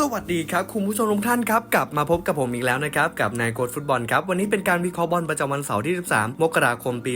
สวัสดีครับ คุณผู้ชมทุกท่านครับ กลับมาพบกับผมอีกแล้วนะครับ กับนายโกดฟุตบอลครับ วันนี้เป็นการวิเคราะห์บอลประจำวันเสาร์ที่ 13 มกราคมปี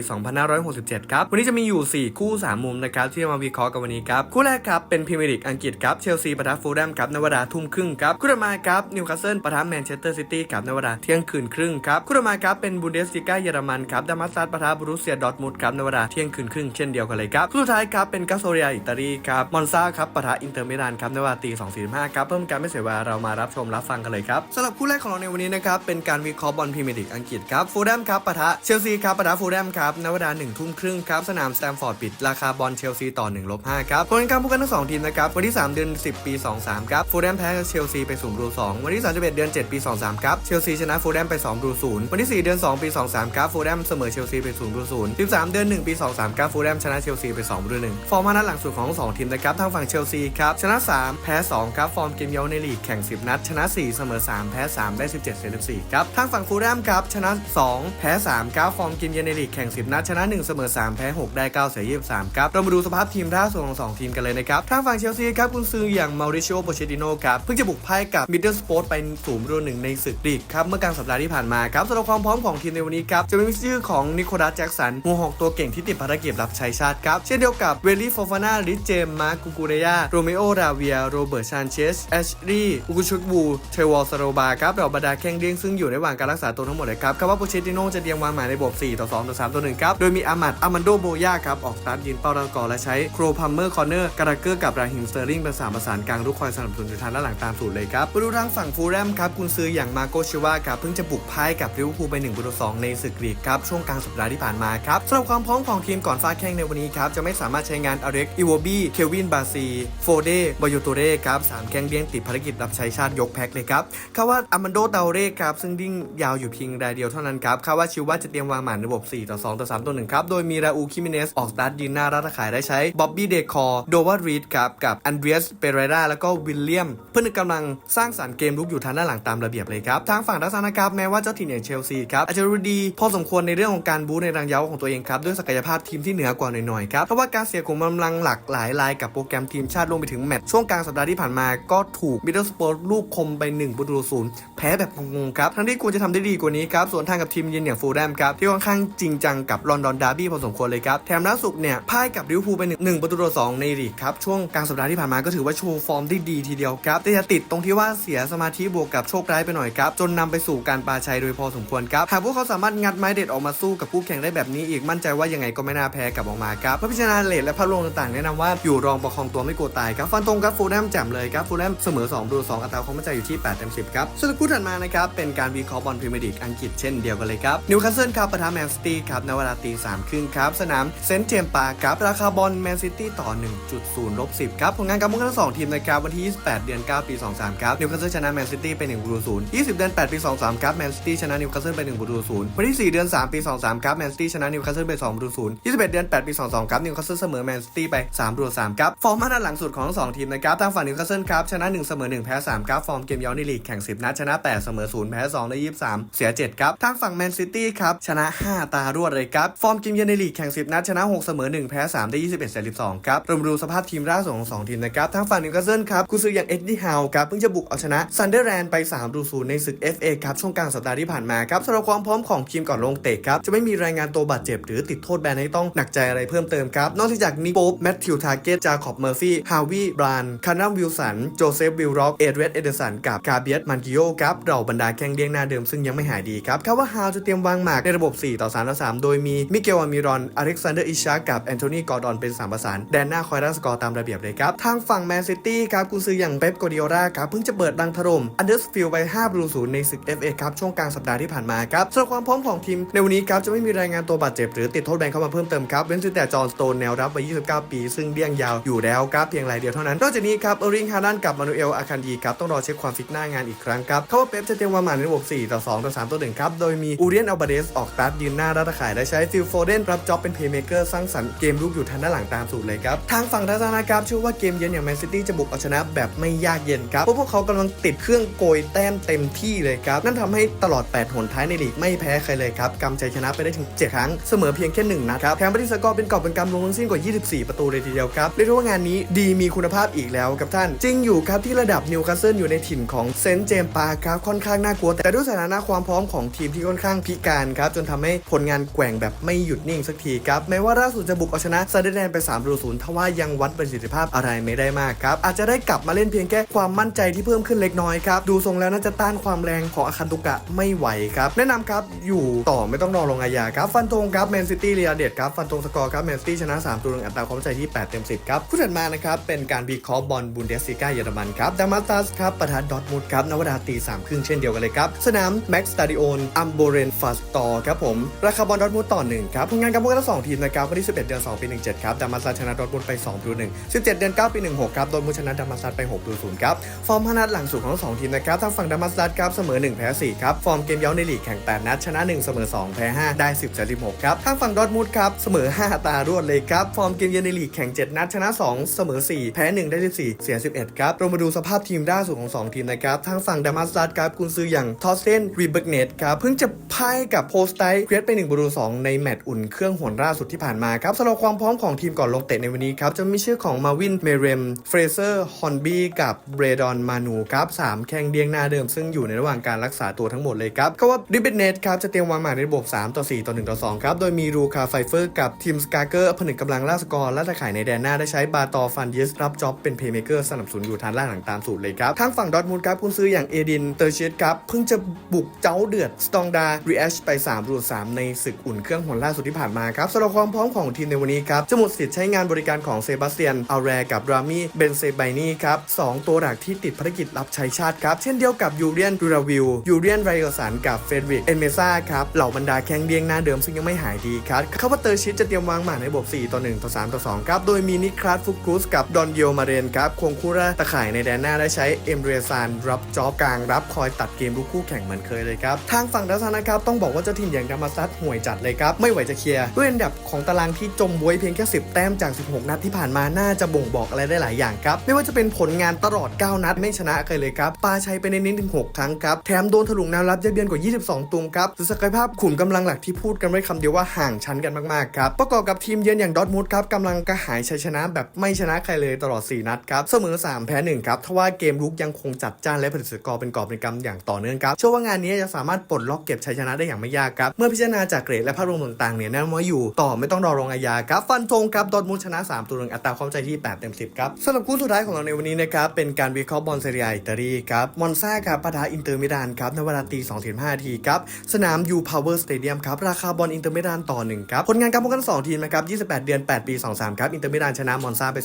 2567 ครับ วันนี้จะมีอยู่ 4 คู่ 3 มุมนะครับ ที่จะมาวิเคราะห์กันวันนี้ครับ คู่แรกครับ เป็นพรีเมียร์ลีกอังกฤษครับ เชลซีปะทะฟูลแลมครับในเวลาทุ่มครึ่งครับ คู่ต่อมาครับ นิวคาสเซิลปะทะแมนเชสเตอร์ซิตี้ครับในเวลาเที่ยงคืนครึ่งครับ คู่ต่อมาครับ เป็นบุนเดสลิก้าเยอรมันครับ ดามัสตัสปะทะบรูเซียดอร์ทมุนด์ครับในเวลาเที่ยงคืนครึ่งเช่นเดียวกันเลยครับ คู่สุดท้ายครับ เป็นกาโซเรียอิตาลีครับ มอนซาครับปะทะอินเตอร์มิลานครับในเวลาตี2.45ครับเพิ่มการไม่เสียเวลาเรามารับชมรับฟังกันเลยครับสำหรับคู่แรกของเราในวันนี้นะครับเป็นการวิเคราะห์บอลพรีเมียร์ลีกอังกฤษครับฟูลแลมครับปะทะเชลซีครับปะทะฟูลแลมครับในเวลา1ทุ่มครึ่งครับสนามสแตมฟอร์ดปิดราคาบอลเชลซีต่อ1ลบ5ครับผลการพบกันทั้งสองทีมนะครับวันที่ 3 เดือน 10 ปี 23ครับฟูลแลมแพ้เชลซีไป0รู2วันที่31เดือน 7 ปี 23ครับเชลซีชนะฟูลแลมไป2รู0วันที่ 4 เดือน 2 ปี 23ครับฟูลแลมเสมอเชลซีไป0รู0 13 เดือน 1 ปี 23ครับฟูลแลมชนะเชลซีไป2รู1ฟอร์มมานัดหลังสุดของทั้งสองทีมนะครับทางฝั่งเชลซีครับชนะ 3 แพ้2ครับฟอร์มเกมเย้าในลีกแข่ง 10 นัด ชนะ 4 เสมอ 3 แพ้ 3 ได้ 17 เสีย14ครับ ทางฝั่งฟูลแลมครับชนะ 2 แพ้3ครับฟอร์มเกมเยือนในลีกแข่ง 10 นัด ชนะ 1 เสมอ 3 แพ้ 6 ได้ 9 เสีย23ครับ เรามาดูสภาพทีมล่าสุดของสองทีมกันเลยนะครับ ทางฝั่งเชลซีครับคุณซื้ออย่างมาริโอโปเชติโนครับ เพิ่งจะบุกพ่ายกับมิดเดิลสปอร์ตไปศูนย์รุ่นหนึ่งในศึกลีกครับ เมื่อกลางสัปดาห์ที่ผ่านมาครับสำหรับความพร้อมของทีมในวันนี้ครับจะเป็นชื่อของนิโคลัสแจ็กสันหัวหอกตัวเก่งที่ติดภารกิจรับใช้ชาติครับ เช่นเดียวกับเวลลี่โฟฟาน่าลิเจมมาร์กูกูเรียโรเมโอราเวียโรเบิร์ตชานเชสแอชรีอุกุชุกบูเทวอลสโรบาครับเหล่าบรรดาแข้งเลี้ยงซึ่งอยู่ในระหว่างการรักษาตัวทั้งหมดเลยครับคาว่าโปเชติโนจะเตรียมวางหมายในระบบ4ต่อ2ต่อ3ต่อ1ครับ โดยมีอามัดอามันโดโบยาครับ ออกสตาร์ทยืนเป้าด้านก่อนและใช้โครพัมเมอร์คอร์เนอร์การาเกอร์กับราฮิมสเตอร์ลิงเป็นสามประสานกลางรุกคอยสนับสนุนอยู่ทางด้านหลังตามสูตรเลยครับมาดูทางฝั่งฟูลแลมครับกุนซืออย่างมาโกชิวาครับเพิ่งจะบุกพ่ายกับลิเวอร์พูลไป1ประตู2ในศึกลีกครับช่วงกลางสัปดาห์ที่ผ่านมาครับสำหรับความพร้อมของทีมก่อนฟาดแข่งในวันนี้ครับจะไม่สามารถใช้งานอเล็กอีโวบี้เควินบาซีโฟเดบายโตเร่ครับสามแข้งเลี้ยงติดภารกิจรับใช้ชาติยกแพ็คเลยครับคาว่าอามันโดเตาเร่ครับ ซึ่งดิ้งยาวอยู่เพียงรายเดียวเท่านั้นครับคาว่าชิวว่าจะเตรียมวางหมานระบบ 4 ต่อ 2 ต่อ 3 ต่อ 1 ครับ โดยมีราอูคิมิเนสออกสตาร์ทยืนหน้ารัตขายได้ใช้บ๊อบบี้เดคอร์โดวารีดครับกับอันเดรียสเปเรราแล้วก็วิลเลียม เพื่อนกำลังสร้างสรรค์เกมลุกอยู่ทางด้านหลังตามระเบียบเลยครับทางฝั่งทัศนะครับแม้ว่าเจ้าถิ่นอย่างเชลซีครับอาจจะรู้ดีพอสมควรในเรื่องของการบู๊ในรังเย้าของตัวเองครับด้วยศักยภาพทีมที่เหนือกว่าหน่อยๆครับเพราะว่าการเสียของกำลังหลักหลายรายกับโปรแกรมทีมชาติรวมไปถึงแมตช์ช่วงกลางสัปดาห์ที่ผ่านมาก็ถูกมิดเดิลสปอร์ตลูกคมไป1ประตูศูนย์แพ้แบบงงๆครับ ทั้งที่ควรจะทำได้ดีกว่านี้ครับ ส่วนทางกับทีมเยือนอย่างฟูลแลมครับ ที่ค่อนข้างจริงจังกับลอนดอนดาร์บี้พอสมควรเลยครับ แถมล่าสุดเนี่ยพ่ายกับลิเวอร์พูลไปหนึ่งประตูต่อสองในลีกครับ ช่วงกลางสัปดาห์ที่ผ่านมาก็ถือว่าโชว์ฟอร์มได้ดีทีเดียวครับ แต่จะติดตรงที่ว่าเสียสมาธิบวกกับโชคร้ายไปหน่อยครับจนนำไปสู่การปาชัยโดยพอสมควรครับหากพวกเขาสามารถงัดไม้เด็ดออกมาสู้กับคู่แข่งได้แบบนี้อีกมั่นใจว่ายังไงก็ไม่น่าแพ้กลับออกมาครับเพื่อพิจารณาเลทและภาพรวมต่างๆแนะนำว่าอยู่รองประคองตัวไม่กลัวตายครับฟันตรงครับฟูลแลมแจ่มเลยครับฟูลแลมเสมอ2ประตู2 อัตราความมั่นใจอยู่ที่8เต็ม10 ครับ ส่วนคู่ถัดมานะครับ เป็นการวิเคราะห์บอลพรีเมียร์ลีกอังกฤษเช่นเดียวกันเลยครับนิวคาสเซิลครับปะทะแมนซิตี้ครับในเวลาตีสามครึ่งครับสนามเซนต์เจมส์ปาร์คครับราคาบอลแมนซิตี้ต่อ 1.0ลบ10ครับผลงานการมุ่งทั้งสองทีมนะครับวันที่ 28 เดือน 9 ปี 23 ครับนิวคาสเซิลชนะแมนซิตี้ไป1ประตูศูนย์20 เดือน 8 ปี 23 ครับแมนซิตี้ชนะนิวคาสเซิลไป1ประตูศูนย์วันที่ 4 เดือน 3 ปี 23 ครับแมนซิตี้ชนะนิวคาสเซิลไป2ประตูศูนย์21 เดือน 8 ปี 22 ครับนิวคาสเซิลเสมอแมนซิตี้ไป3ประตู3ครับฟอร์มมาตรฐานหลังสุดของทั้งสองทีมนะครับทางฝั่งนิวคาสเซิลครับชนะ1เสมอ1 แพ้ 3 ครับ ฟอร์มเกมย้อนในลีกแข่ง 10 นัดชนะ 8 เสมอ 0 แพ้ 2 ได้ 23 เสีย 7 ครับทางฝั่งแมนซิตี้ครับ ชนะ 5 ตารวดเลยครับ ฟอร์มเกมเยือนในลีกแข่ง 10 นัดชนะ 6 เสมอ 1 แพ้ 3 ได้ 21 เสีย 12 ครับรามดูสภาพทีมล่าสุดของสองทีมนะครับทางฝั่งนิวคาสเซิลครับกุซืออย่างเอ็ดดี้ฮาวครับเพิ่งจะบุกเอาชนะซันเดอร์แลนด์ไป3ดู0ในศึก FA ครับช่วงกลางสัปดาห์ที่ผ่านมาครับสำหรับความพร้อมของทีมก่อนลงเตะครับจะไม่มีรายงานตัวบาดเจ็บ หรือติดโทษแบนให้ต้องหนักใจอะไรเพิ่มเติมครับนอกจากนี้โป๊บแมทธิวทาร์เกตจาคอบเมอร์ฟี่ฮาวิบรานคานาวิลสันโจเซฟวิลร็อกเอเดรสเอเดสันกับกาเบียสมันกิโอครับเราบรรดาแข้งเลี้ยงหน้าเดิมซึ่งยังไม่หายดีครับคาว่าฮาวจะเตรียมวางหมากในระบบ 4 ต่อ3ต่อ3โดยมีมิเกลอามิรอนอเล็กซานเดอร์อิชากับแอนโทนีกอร์ดอนเป็นสามประสานแดนหน้าคอยรังสกอร์ตามระเบียบเลยครับทางฝั่งแมนซิตี้ครับกุนซืออย่างเป๊ปโกดิโอราครับเพิ่งจะเปิดดังถล่มอันเดอร์สฟิลไป5ประตูศูนย์ในศึก FA ครับช่วงกลางสัปดาห์ที่ผ่านมาครับสำหรับความพร้อมของทีมในวันนี้ครับจะไม่มีรายงานตัวบาดเจ็บหรือติดโทษแบนเข้ามาเพิ่มเติมครับเว้นแต่จอห์นสโตนแนวรับวัย29 ปี ซึ่งเลี้ยงยาวอยู่แล้วครับเพียงรายเดียวเท่านั้นนอกจากนี้ครับเอริงฮารันกับมานูเอลอาคันดีครับต้องรอเช็คความฟิตหน้างานอีกครั้งครับเขาว่าเป๊ปจะเตรียมวางหมาในระบบ4ต่อ2ต่อ3ต่อ1ครับโดยมีอูเรียนอัลบาเดสออกสตาร์ทยืนหน้ารัตขายและใช้ฟิลโฟเดนรับจ็อบเป็นเพย์เมเกอร์สร้างสรรค์เกมลุกอยู่ทางด้านหลังตามสูตรเลยครับทางฝั่งทัศนะครับเชื่อว่าเกมเยือนอย่างแมนซิตี้จะบุกเอาชนะแบบไม่ยากเย็นครับเพราะพวกเขากำลังติดเครื่องโกยแต้มเต็มที่เลยครับนั่นทำให้ตลอด 8 หนท้ายในลีกไม่แพ้ใครเลยครับกำชัยชนะไปได้ถึง 7 ครั้งเสมอเพียงแค่1นัดครับแถมปฏิสกอร์เป็นกอบเป็นกำลงทั้งสิ้นกว่า 24 ประตูเลยทีเดียวครับเรียกว่างานนี้ดีมีคุณภาพอีกแล้วครับท่าน จริงอยู่ครับที่ระดับนิวคาสเซิลอยู่ในถิ่นของเซนต์เจมส์ปาร์คครับค่อนข้างน่ากลัว แต่ด้วยสถานะความพร้อมของทีมที่ค่อนข้างพิการครับ จนทำให้ผลงานแกว่งแบบไม่หยุดนิ่งสักทีครับ แม้ว่าล่าสุดจะบุกเอาชนะซาเดแดนไป3รูศูนย์ทว่ายังวัดประสิทธิภาพอะไรไม่ได้มากครับ อาจจะได้กลับมาเล่นเพียงแค่ความมั่นใจที่เพิ่มขึ้นเล็กน้อยครับ ดูทรงแล้วน่าจะต้านความแรงของอาคันตุกะไม่ไหวครับแนะนำครับอยู่ต่อไม่ต้องรอลงอาญาครับฟันธงครับแมนซิตี้เรียเดดครับฟันธงสกอร์ครับแมนซิตี้ชนะ3ตัวหนึ่งอัตราความมั่นใจที่8เต็ม10ครับผู้ถัดมานะครับเป็นการวิเคราะห์บอลบุนเดสซิก้าเยอรมันครับดามาสตัสครับประทะดอทมุนด์ครับนวดาตีสามครึ่งเช่นเดียวกันเลยครับ สนามแม็กสตาดิโอนอัมโบเรนฟาสตอร์ครับผม ราคาบอลดอทมุนด์ต่อหนึ่งครับผลงานกับพวกทั้งสองทีมนะครับวันที่ 11 เดือน 2 ปี 17 ครับดามาสัสชนะดอทมุนด์ไป2ตัว1 17 เดือน 9 ปี 16 ครับดอทมุนด์ชนะดามาสัสไป6ตัว0ครับ ฟอร์มพนัดหลังสุดของทั้งสองทีมนะครับทางฝั่งดามาสัสครับเสมอ 1 แพ้ 4 ครับ ฟอร์มเกมเย้าในลีกแข่ง 8 นัดชนะ 1 เสมอ 2 แพ้ 5 ได้ 10จาก16ครับทางฝั่งดอทมุนด์ครับเสมอ 5 ตารวดเลยครับฟอร์มเกมเยือนในลีกแข่ง 7 นัดชนะ 2 เสมอ 4 แพ้ 1 ได้ 14 เสีย 11 ครับเรามาดูสภาพทีมล่าสุดของ 2 ทีมนะครับ ทางฝั่งดามาสตัสครับกุนซืออย่างทอสเซนรีเบิร์กเนตครับ เพิ่งจะพ่ายกับโพสไตเกรดไป1ประตู2ในแมตช์อุ่นเครื่องหวนล่าสุดที่ผ่านมาครับสำหรับความพร้อมของทีมก่อนลงเตะในวันนี้ครับจะมีชื่อของมาวินเมเรมเฟรเซอร์ฮอนบีกับเบรดอนมานูครับสามแข่งเดียงหน้าเดิม ซึ่งอยู่ในระหว่างการรักษาตัวทั้งหมดเลยครับก็ว่าริบเบเนตครับจะเตรียมวางหมากในระบบ3ต่อ4ต่อ1ต่อ2ครับโดยมีรูคาไฟเฟอร์กับทีมสกาเกอร์ผนึกกำลังล่าสกอร์และตะข่ายในแดนหน้าได้ใช้บาตอฟันยิสรับจ็อบเป็นเพย์เมเกอร์สนับสนุนอยู่ทางล่างหลังตามสูตรเลยครับทางฝั่งดอทมุนด์ครับคุณซื้ออย่างเอดินเตอร์เชตครับเพิ่งจะบุกเจ้าเดือดสตองดารีแอชไป3รู3ในศึกอุ่นเครื่องหนล่าสุดที่ผ่านมาครับสำหรับความพร้อมของทีมในวันนี้ครับจะหมดสิทธิ์ใช้งานบริการของเซบาสเตียนอัลแรกับรามีเบนเซไบนี่ครับสองตัวหลักที่ติดภารกิจรับใช้ชาติครับ เช่นเดียวกับยูเรียนดูราวิลยูเรียนไรเออร์สันกับเฟเดริกเอนเมซ่าครับเหล่าบรรดาแข้งเดียงหน้าเดิมซึ่งยังไม่หายดีครับเขาว่าเตอร์ชิตจะเตรียมวางหมากในระบบ 4 ต่อ 1 ต่อ 3 ต่อ 2 ครับ โดยมีนิคลาสฟุกรุสกับดอนเยลมาเรนครับควงคู่รกตะข่ายในแดนหน้าได้ใช้เอ็มเรียซานรับจ็อบกลางรับคอยตัดเกมลูกคู่แข่งเหมือนเคยเลยครับ ทางฝั่งดัซานะครับต้องบอกว่าเจ้าถิ่นอย่างดามาซัสห่วยจัดเลยครับ ไม่ไหวจะเคลียร์ด้วยอันดับของตารางที่จมบวยเพียงแค่ 10 แต้มจาก 16 นัดที่ผ่านมาน่าจะบ่งบอกอะไรได้หลายอย่างครับ ไม่ว่าจะเป็นผลงานตลอด 9 นัดไม่ชนะใครเลยครับปาชัยไปในนี้ถึง 6 ครั้งครับแถมโดนถลุงแนวรับเยับเยียนกว่า 22 ตุงครับศักยภาพขุมกำลังหลักที่พูดกันไว้คำเดียวว่าห่างชั้นกันมากๆครับประกอบกับทีมเยือนอย่างดอทมุนด์ครับกำลังกระหายชัยชนะแบบไม่ชนะใครเลยตลอด 4 นัดครับเสมอ 3 แพ้1ครับทว่าเกมรุกยังคงจัดจ้านและผลิตสกอร์เป็นกอบเป็นกำอย่างต่อเนื่องครับเชื่อว่างานนี้จะสามารถปลดล็อกเก็บชัยชนะได้อย่างไม่ยากครับเมื่อพิจารณาจากเกรดและภาพรวมต่างๆเนี่ยแน่นว่าอยู่ต่อไม่ต้องรอลงอาญาครับฟันธงครับดอทมุนด์ชนะ 3ตัวหนึ่งอัตราความใจที่8เต็ม10ครับสำหรับคู่สุดท้ายของเราในวันนี้นะครับเป็นการวิเคราะห์บอลเซเรียอิตาลีครับมอนซาครับปะทะอินเตอร์มิลานครับในเวลาตี2.5นาทีครับสนามยูพาวเวอร์สเตเดียมครับราคาบอลอินเตอร์มิลานต่อ1ครับผลงานการพบกัน2ทีมนะครับ28 เดือน 8 ปี 23 ครับอินเตอร์มิลานชนะมอนซาไป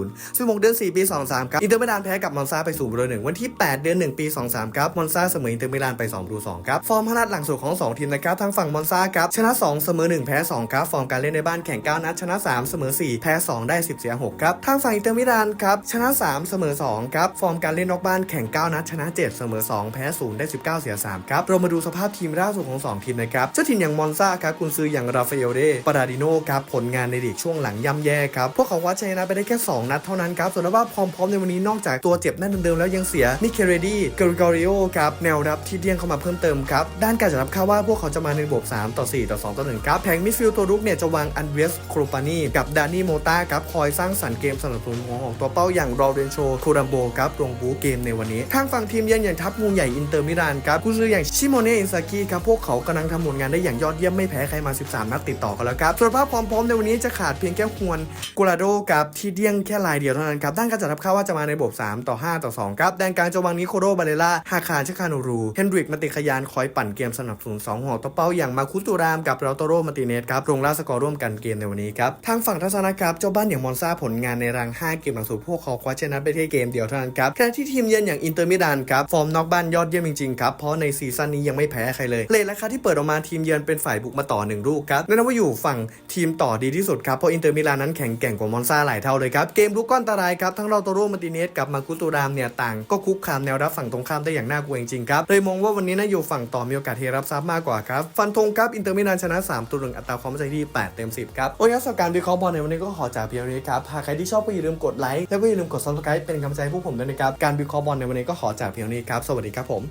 2-0 16เดือน4ปี 23 ครับอินเตอร์มิลานแพ้กับมอนซาไป0ต่อ1วันที่ 8 เดือน 1 ปี 23 ครับ มอนซาเสมออินเตอร์มิลานไป2ต่อ2ครับ ฟอร์มพนัดหลังสุดของ 2 ทีมนะครับทางฝั่งมอนซาครับ ชนะ 2 เสมอ 1 แพ้ 2 ครับ ฟอร์มการเล่นในบ้านแข่ง 9 นัด ชนะ 3 เสมอ 4 แพ้ 2 ได้ 10 เสีย 6 ครับ ทางฝั่งอินเตอร์มิลานครับ ชนะ 3 เสมอ 2 ครับ ฟอร์มการเล่นนอกบ้านแข่ง 9 นัด ชนะ 7 เสมอ 2 แพ้ 0 ได้ 19 เสีย 3 ครับ เรามาดูสภาพทีมล่าสุดของ 2 ทีมนะครับ เจ้าทีมอย่างมอนซาครับกุนซืออย่างราฟาเอลเดปาราดิโนครับผลงานในลีกช่วงหลังย่ำแย่ครับพวกเขาคว้าชัยชนะไปได้แค่ 2 นัดเท่านั้นครับส่วนว่าความพร้อมในวันนี้นอกจากตัวเจ็บแน่นเดิมๆแล้วยังเสียมิเคเรดี้เกริกอริโอครับแนวรับที่เดี่ยงเข้ามาเพิ่มเติมครับด้านการจัดรับคาว่าพวกเขาจะมาในระบบ 3 ต่อ 4 ต่อ 2 ต่อ 1 ครับแผงมิดฟิลด์ตัวรุกเนี่ยจะวางอันเวสโครปานีกับดานี่โมตาครับคอยสร้างสรรค์เกมสนับสนุนหัวของตัวเป้าอย่างรอเรนโชโครัมโบครับลงบูเกมในวันนี้ทางฝั่งทีมเยือนอย่างทัพงูใหญ่อินเตอร์มิลานครับกุนซืออย่างชิโมเน่อินซากิครับพวกเขากำลังทำผลงานได้อย่างยอดเยี่ยมไม่แพ้ใครมา 13 นัดติดต่อกันแล้วครับส่วนภาพความพร้อมในวันนี้จะขาดเพียงแค่ฮวนกูราโดครับที่เดี่ยงแค่ลายเดียวเท่านั้นครับด้านการจัดรับคาว่าจะมาในระบบ 3 ต่อ5 ต่อ 2 ครับ แดนกลางจะวางนิโคโรบาเลล่าฮาคารชคานูรูเฮนดริกมาติขยานคอยปั่นเกมสนับสนุน2หัวตัวเป้าอย่างมาคุตูรามกับเราโตโรมาติเนสครับลงล่าสกอร์ร่วมกันเกมในวันนี้ครับทางฝั่งทัศนะครับเจ้าบ้านอย่างมอนซาผลงานในรัง 5 เกมหลังสุดพวกเขาคว้าชนะไปแค่เกมเดียวเท่านั้นครับขณะที่ทีมเยือนอย่างอินเตอร์มิลานครับฟอร์มนอกบ้านยอดเยี่ยมจริงๆครับเพราะในซีซั่นนี้ยังไม่แพ้ใครเลยเลทราคาที่เปิดออกมาทีมเยือนเป็นฝ่ายบุกมาต่อหนึ่งลูกครับนั่นว่าอยู่ฝั่งทีมต่อดีที่สุดครับเพราะอินเตอร์มิลานนั้นแข็งแกร่งกว่ามอนซาหลายเท่าเลยครับเกมลุกก้อนตรายครับทั้งเราโตโรมาติเนสกับมาคุตูรามเนี่ยต่างก็คุกคามแนวรับฝั่งตรงข้ามได้อย่างน่ากลัวจริงๆครับเลยมองว่าวันนี้นะอยู่ฝั่งต่อมีโอกาสเทรับซับมากกว่าครับ ฟันธงครับอินเตอร์มิลานชนะ 3ตัวหนึ่งอัตราความมั่นใจที่ 8 เต็ม 10 ครับ โอ้ยสำหรับการวิเคราะห์บอลในวันนี้ก็ขอจากเพียงนี้ครับ หากใครที่ชอบก็อย่าลืมกดไลค์และก็อย่าลืมกดซับสไครป์เป็นกำลังใจพวกผมด้วยนะครับ การวิเคราะห์บอลในวันนี้ก็ขอจากเพียงนี้ครับ สวัสดีครับผม